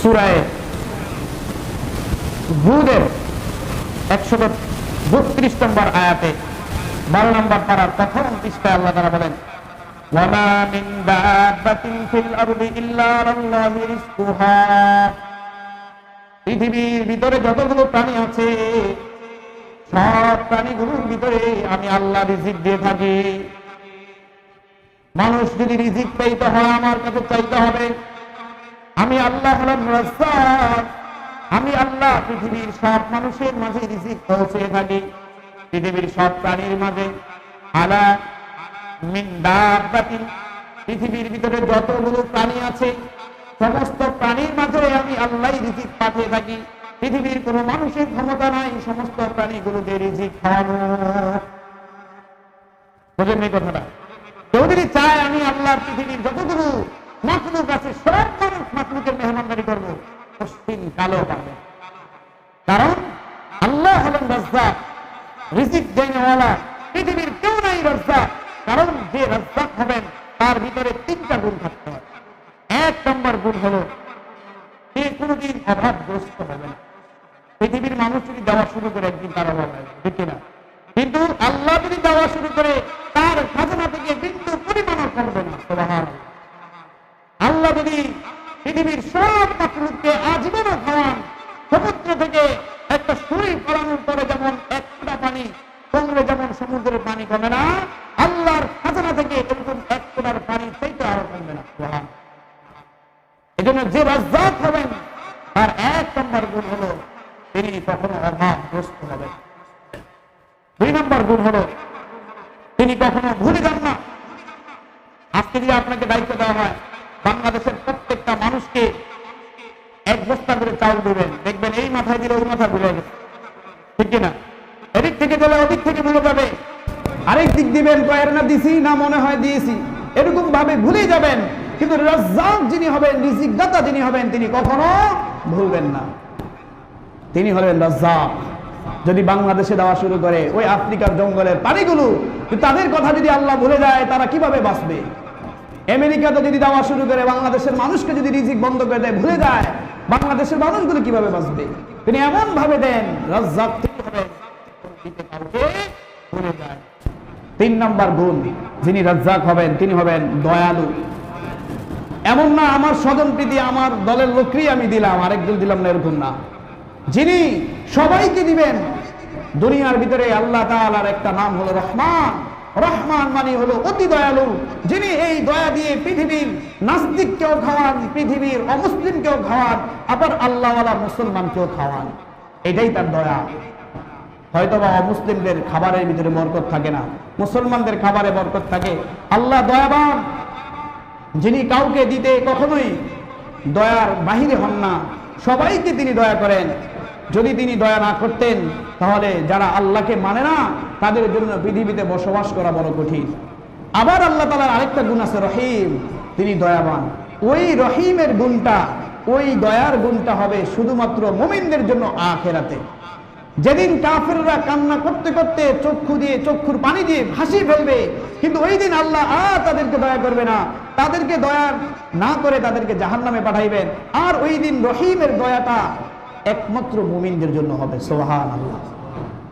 সুরায় হুদের একশত বত্রিশ নম্বর আয়াতে বারো নম্বর পাড়ার প্রথম পৃষ্ঠায় আল্লাহ তারা বলেন وما من دابة في الأرض إلا على الله رزقها পৃথিবীর ভিতরে যতগুলো প্রাণী আছে সব প্রাণীগুলোর ভিতরে আমি আল্লাহ রিজিক দিয়ে থাকি মানুষ যদি রিজিক পাইতে হয় আমার কাছে চাইতে হবে আমি আল্লাহ হলাম। আমি আল্লাহ পৃথিবীর সব মানুষের মাঝে রিজিক পৌঁছে থাকি পৃথিবীর সব প্রাণীর মাঝে। আলা পৃথিবীর ভিতরে যতগুলো প্রাণী আছে, সমস্ত প্রাণীর মাঝে আমি আল্লাহ রিজিক পাঠিয়ে থাকি। পৃথিবীর কোনো মানুষের ক্ষমতা নাই, সমস্ত প্রাণীগুলোকে রিজিক খাওয়ানো বোঝেন এই কথাটা? কেউ যদি চায় আমি আল্লাহ পৃথিবীর যতগুলো মাকলুক আছে সব মানুষ মাকলুকের মেহমানদারি করব। পশ্চিম কালো পাবে কারণ আল্লাহ হলেন রাজ্জাক, রিজিক দেনেওয়ালা, পৃথিবীর কেউ নাই রাজ্জাক। কারণ যে রাজ্জাক হবেন, তার ভিতরে তিনটা গুণ থাকতে হবে। এক নম্বর গুণ হলো, সে কোনোদিন অভাবগ্রস্ত হবে না। পৃথিবীর মানুষ যদি দেওয়া শুরু করে, একদিন তার অভাব ঠিক না কিন্তু আল্লাহ যদি দেওয়া শুরু করে তার খাজনা থেকে বিন্দু পরিমাণও কমবে না সুবহানাল্লাহ। আল্লাহ যদি পৃথিবীর সব মাতৃত্বকে আজীবনও খাওয়ান সমুদ্র থেকে একটা সুই ফলানোর পরে যেমন এক ফোঁটা পানি কমলে যেমন সমুদ্রের পানি কমে না, আল্লাহর খাজনা থেকে এরকম এক ফোঁটার পানি চাইতে আরও কমবে না। এই জন্য যে রাজ্জাক হবেন, তার এক নম্বর গুণ হলো তিনি কখনো অভাবগ্রস্ত হবেন দুই নম্বর গুণ হলো তিনি কখনো ভুলে যান না। আজকে যদি আপনাকে দায়িত্ব দেওয়া হয়, বাংলাদেশের প্রত্যেকটা মানুষকে এক বস্তা করে চাউল দিবেন। দিবেন কয়ের না দিছি, না মনে হয় দিয়েছি। এরকম ভাবে ভুলে যাবেন। কিন্তু রাজ্জাক যিনি হবেন রিজিক যিনি হবেন, তিনি কখনো ভুলবেন না। তিনি হলেন রাজ্জাক। যদি বাংলাদেশে দেওয়া শুরু করে, ওই আফ্রিকার জঙ্গলের পানিগুলো তাদের কথা যদি আল্লাহ ভুলে যায়, তারা কীভাবে বাঁচবে? আমেরিকাতে যদি দেওয়া শুরু করে, বাংলাদেশের মানুষকে যদি রিজিক বন্ধ করে দেয়, ভুলে যায়, বাংলাদেশের মানুষগুলো কীভাবে বাঁচবে? তিনি এমন ভাবে দেন, রাজ্জাক হবেন ভুলে যায় তিন নাম্বার গুণ যিনি রাজ্জাক হবেন, তিনি হবেন দয়ালু। এমন না, আমার স্বজন প্রীতি, আমার দলের লোককেই আমি দিলাম আরেকজন দিলাম না, এরকম না। যিনি সবাইকে দিবেন, দুনিয়ার ভিতরে আল্লাহ তাআলার একটা নাম হলো রহমান। রহমান মানে হলো অতি দয়ালু, যিনি এই দয়া দিয়ে পৃথিবীর নাস্তিককেও খাওয়ান, পৃথিবীর অমুসলিমকেও খাওয়ান, আবার আল্লাহওয়ালা মুসলমানকেও খাওয়ান। এটাই তার দয়া। হয়তো বা অমুসলিমদের খাবারের ভিতরে বরকত থাকে না, মুসলমানদের খাবারে বরকত থাকে। আল্লাহ দয়াবান, যিনি কাউকে দিতে কখনোই দয়ার বাহিরে হন না, সবাইকে তিনি দয়া করেন। যদি তিনি দয়া না করতেন, তাহলে যারা আল্লাহকে মানে না, তাদের জন্য পৃথিবীতে বসবাস করা বড় কঠিন। আবার আল্লাহ তালার আরেকটা গুণ আছে, রহিম। তিনি দয়াবান। ওই রহিমের গুণটা, ওই দয়ার গুণটা হবে শুধুমাত্র মুমিনদের জন্য আখেরাতে। যেদিন কাফেররা কান্না করতে করতে চক্ষু দিয়ে, চক্ষুর পানি দিয়ে ভাসিয়ে ফেলবে, কিন্তু ওই দিন আল্লাহ আর তাদেরকে দয়া করবে না। তাদেরকে দয়া না করে তাদেরকে জাহান নামে পাঠাইবেন। আর ওই দিন রহিমের দয়াটা একমাত্র মুমিনদের জন্য হবে সোহান আল্লাহ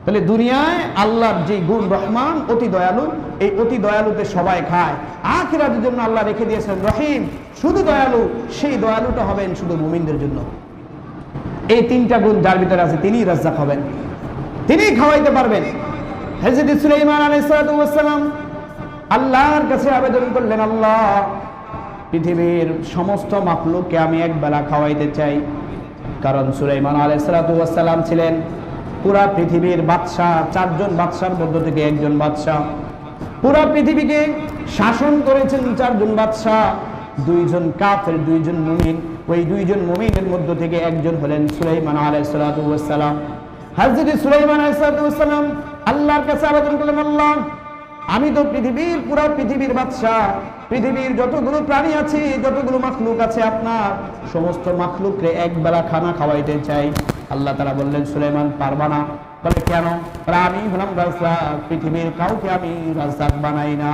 তাহলে দুনিয়ায় আল্লাহর যে গুণ রহমান, অতি দয়ালু, এই অতি দয়ালুতে সবাই খায়। আখিরাতের জন্য আল্লাহ রেখে দিয়েছেন রহিম, শুধু দয়ালু, সেই দয়ালুটা হবেন শুধু মুমিনদের জন্য। এই তিনটা গুণ যার ভিতরে আছে তিনি রাজ্জাক হবেন। তিনি খাওয়াইতে পারবেন। হযরত সুলাইমান আলাইহিস সালাম আল্লাহর কাছে আবেদন করলেন, আল্লাহ, পৃথিবীর সমস্ত মাখলুককে আমি এক বেলা খাওয়াইতে চাই। কারণ সুলাইমান আলাইহিস সালাম ছিলেন পুরা পৃথিবীর বাদশাহ, চারজন বাদশার মধ্য থেকে একজন বাদশাহ। পুরা পৃথিবীকে শাসন করেছেন চারজন বাদশাহ। দুইজন কাফের, দুইজন মুমিন। ওই দুইজন মুমিনের মধ্য থেকে একজন হলেন সুলাইমান আলাইসালাম হাজরত সুলাইমান আলাইসালাম আল্লাহর কাছে আবেদন করলেন, আল্লাহ, আমি তো পৃথিবীর, পুরা পৃথিবীর বাদশাহ। পৃথিবীর যতগুলো প্রাণী আছে, যতগুলো মাখলুক আছে আপনার, সমস্ত মাখলুকরে এক বেলা খানা খাওয়াইতে চাই। আল্লাহ তারা বললেন, সুলাইমান, পারবা না। বলে, কেন? আমি হলাম রাজা পৃথিবীর কাউকে আমি রাজা বানাই না।